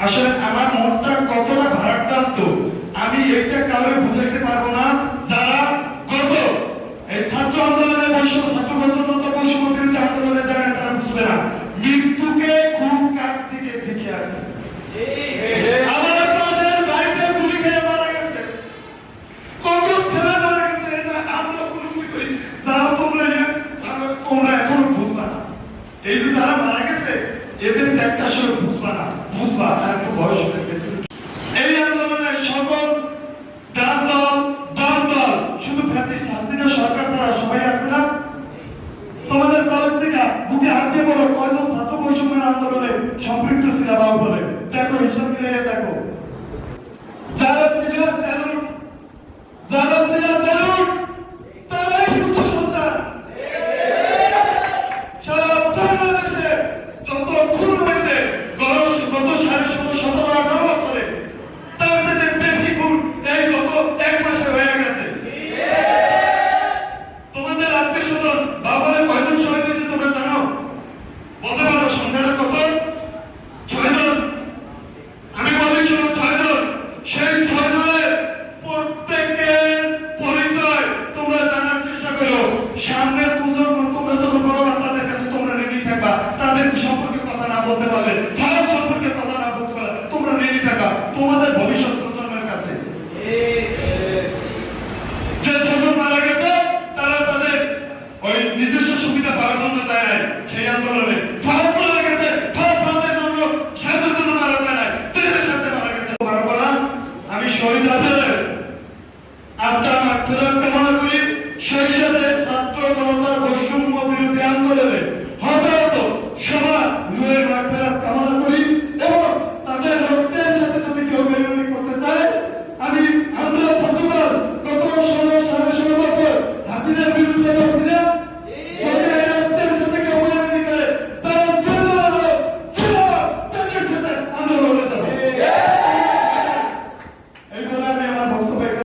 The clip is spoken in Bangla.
আসলে আমার মনটা কতটা ভারাক্রান্ত, আমি এটা কাউকে বুঝাইতে পারব না, যারা গত এই ছাত্র আন্দোলনের বৈষম্য ছাত্র গণতন্ত্র বৈষম্য বিরুদ্ধে আন্দোলনে যারা, তারা বুঝবে না, মৃত্যুকে খুব কাছ থেকে দেখে আসছে আমার কত তারা- এই যে যারা মারা গেছে, এদের একটা আসলে বুকে হাত দিয়ে বলো কয়জন ছাত্র বৈষম্যের আন্দোলনে সম্পৃক্ত ছিল বাবু বলে দেখো, হিসাব মিলিয়ে দেখো। যারা ছিল যারা ছিল সামনের প্রজন্ম তোমরা যত বড় তাদের কাছে তোমরা রেডি থাকবা। তাদের সম্পর্কে কথা না বলতে পারলে ভারত সম্পর্কে কথা না বলতে পারলে, তোমরা রেডি থাকা। তোমাদের ভবিষ্যৎ প্রজন্মের কাছে। যে ছজন মারা গেছে, তারা তাদের ওই নিজস্ব সুবিধা পাওয়ার জন্য যায় নাই সেই আন্দোলনে। ভারত মারা গেছে ভারত ভারতের জন্য স্বাধীনতার জন্য মারা যায় নাই দেশের সাথে মারা গেছে। মারা বলা আমি শহীদ আফেলের আত্মার মাঠ